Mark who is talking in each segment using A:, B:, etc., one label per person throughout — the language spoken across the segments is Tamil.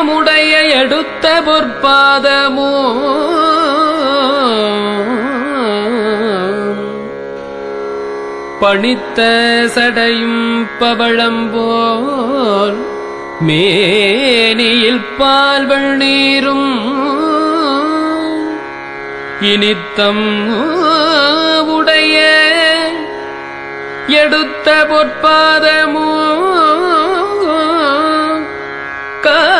A: இனித்த முடைய எடுத்த பொற்பாதமோ? பணித்த சடையும் பவளம்போல் மேனியில் பால்வள் நீரும். இனித்தம் உடைய எடுத்த பொற்பாதமோ? கா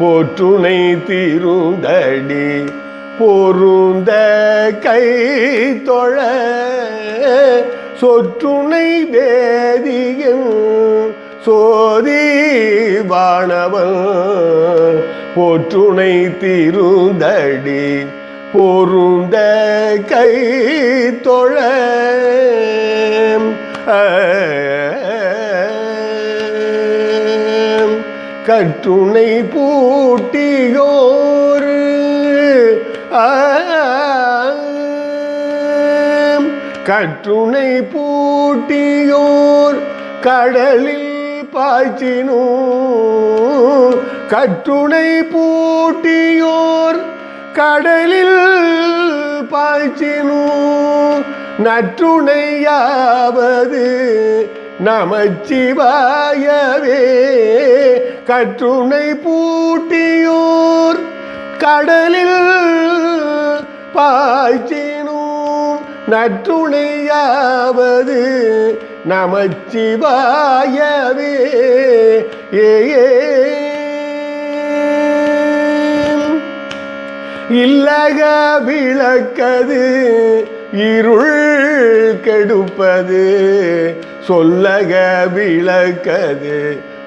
B: போற்றுணை தீருந்தடி பொருந்த கை தொழ சொற்றுணை வேதியும் சோதி வாணவன் போற்றுணை தீருந்தடி பொருந்த கை தொழ கற்றுணை பூட்டியோர். கற்றுணை பூட்டியோர் கடலில் பாய்ச்சினோ. கற்றுணை பூட்டியோர் கடலில் பாய்ச்சினோ. நற்றுணையாவது நமச்சிவாயவே. கற்றுணை பூட்டியோர் கடலில் பாய்ச்சினும். நற்றுணையாவது நமச்சிவாயவே. ஏ இல்லக விளக்கது இருள் கெடுப்பது. சொல்லக விளக்கது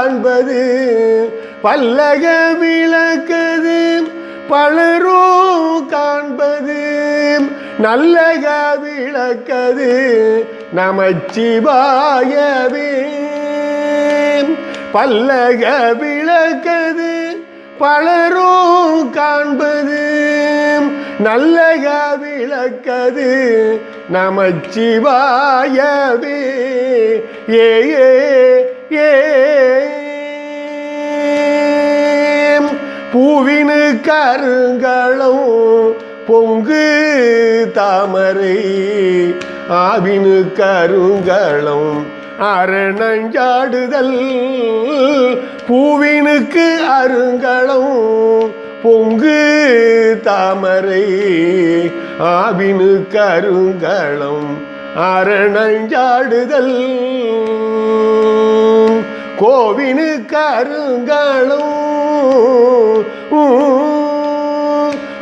B: காண்பது பல்லக விளக்கது பலரும் காண்பது. நல்லக விளக்கது நமச்சிவாயவே. பல்லக விளக்கது பலரும் காண்பது. நல்லக விளக்கது நமச்சிவாயவே. ஏ ஏ ஏ கருங்களும் பொங்கு தாமரை ஆவினு கருங்களும் அரணஞ்சாடுதல் பூவினுக்கு அருங்களும் பொங்கு தாமரை ஆவினு கருங்களும் அரணஞ்சாடுதல். கோவினு கருங்களும்